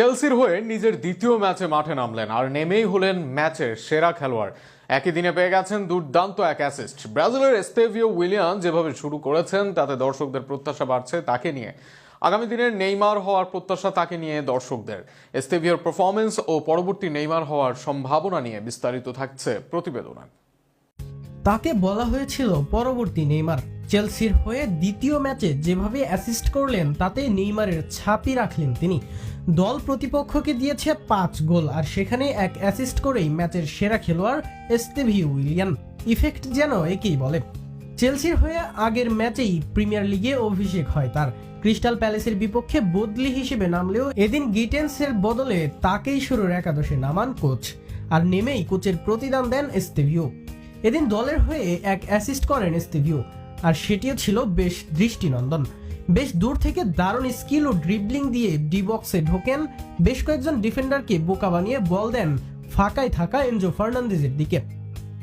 চেলসির হয়ে নিজের দ্বিতীয় ম্যাচে মাঠে নামলেন আর নেমেই হলেন ম্যাচের সেরা খেলোয়াড়। একই দিনে পেয়ে গেছেন দুর্দান্ত এক অ্যাসিস্ট ব্রাজিলের এস্তেভিও উইলিয়াম যেভাবে শুরু করেছেন, তাতে দর্শকদের প্রত্যাশা বাড়ছে তাকে নিয়ে। আগামী দিনের নেইমার হওয়ার প্রত্যাশা তাকে নিয়ে দর্শকদের। এস্তেভিওর পারফরমেন্স ও পরবর্তী নেইমার হওয়ার সম্ভাবনা নিয়ে বিস্তারিত থাকছে প্রতিবেদনে। তাকে বলা হয়েছিল পরবর্তী নেইমার চেলসির হয়ে দ্বিতীয় ম্যাচে যেভাবে অ্যাসিস্ট করলেন, তাতে নেইমারের ছাপই রাখলেন তিনি। দল প্রতিপক্ষকে দিয়েছে পাঁচ গোল, আর সেখানে এক অ্যাসিস্ট করেই ম্যাচের সেরা খেলোয়াড় এস্তেভি উইলিয়ান। ইফেক্ট যেন একেই বলে। চেলসির হয়ে আগের ম্যাচেই প্রিমিয়ার লিগে অভিষেক হয় তার। ক্রিস্টাল প্যালেসের বিপক্ষে বদলি হিসেবে নামলেও এদিন গিটেন্সের বদলে তাকেই শুরুর একাদশে নামান কোচ, আর নেমেই কোচের প্রতিদান দেন এস্তেভিও। এদিন দলের হয়ে এক অ্যাসিস্ট করেন এস্তেভিও আর সেটিও ছিল বেশ দৃষ্টিনন্দন। বেশ দূর থেকে দারুণ স্কিল ও ড্রিবলিং দিয়ে ডি বক্সে ঢোকেন। বেশ কয়েকজন ডিফেন্ডারকে বোকা বানিয়ে বল দেন ফাঁকায় থাকা এনজো ফার্নান্দেজের দিকে।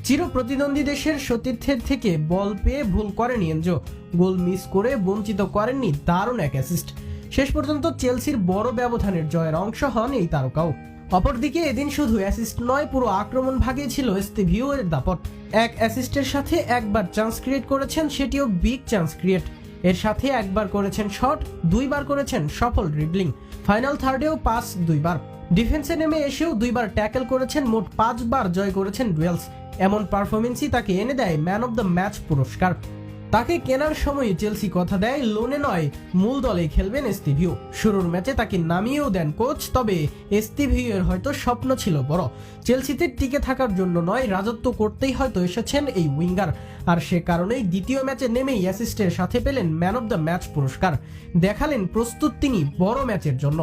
চির প্রতিদ্বন্দ্বী দেশের সতীর্থের থেকে বল পেয়ে ভুল করেনি এনজো। গোল মিস করে বঞ্চিত করেননি দারুণ এক অ্যাসিস্ট শেষ পর্যন্ত চেলসির বড় ব্যবধানের জয়ের অংশ হন এই তারকাও। অপরদিকে এদিন শুধু অ্যাসিস্ট নয়, পুরো আক্রমণ ভাগে ছিল এস্তেভিও এর দাপট। এক অ্যাসিস্টের সাথে একবার চান্স ক্রিয়েট করেছেন, সেটিও বিগ চান্স ক্রিয়েট এর সাথে একবার করেছেন শট দুইবার করেছেন সফল ড্রিবলিং ফাইনাল থার্ডেও পাস দুইবার। ডিফেন্সে নেমে এসেও দুইবার ট্যাকেল করেছেন, মোট পাঁচবার জয় করেছেন ডুয়েলস এমন পারফরমেন্সই তাকে এনে দেয় ম্যান অব দ্য ম্যাচ পুরস্কার। তাকে কেনার সময় চেলসি কথা দেয়, লোনে নয়, মূল দলে খেলবেন এস্তিভিও শুরুর ম্যাচে তাকে নামিয়েও দেন কোচ, তবে এস্তিভিও এর হয়তো স্বপ্ন ছিল বড়। চেলসিতে টিকে থাকার জন্য নয়, রাজত্ব করতেই হয়তো এসেছেন এই উইঙ্গার। আর সে কারণেই দ্বিতীয় ম্যাচে নেমেই অ্যাসিস্টের সাথে পেলেন ম্যান অব দ্য ম্যাচ পুরস্কার। দেখালেন প্রস্তুত তিনি বড় ম্যাচের জন্য।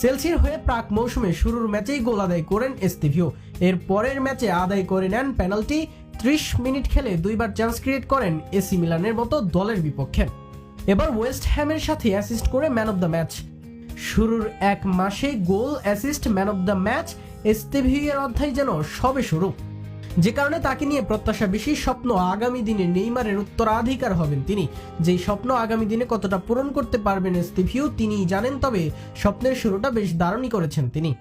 চেলসির হয়ে প্রাক মৌসুমে শুরুর ম্যাচেই গোল আদায় করেন এস্তিভিও এর পরের ম্যাচে আদায় করে নেন পেনাল্টি ত্রিশ মিনিট খেলে দুইবার চান্স ক্রিয়েট করেন এসি মিলানের মতো দলের বিপক্ষে। এবার ওয়েস্ট হ্যামের সাথে অ্যাসিস্ট করে ম্যান অব দ্য ম্যাচ শুরুর এক মাসে goal assist man of the match এস্তেভিয়ের অধ্যায় যেন সবে শুরু। যে কারণে তাকে নিয়ে প্রত্যাশা বেশি, স্বপ্ন আগামী দিনে নেইমারের উত্তরাধিকার হবেন তিনি। যেই স্বপ্ন আগামী দিনে কতটা পূরণ করতে পারবেন এস্তিভিও তিনি জানেন, তবে স্বপ্নের শুরুটা বেশ দারুণই করেছেন তিনি।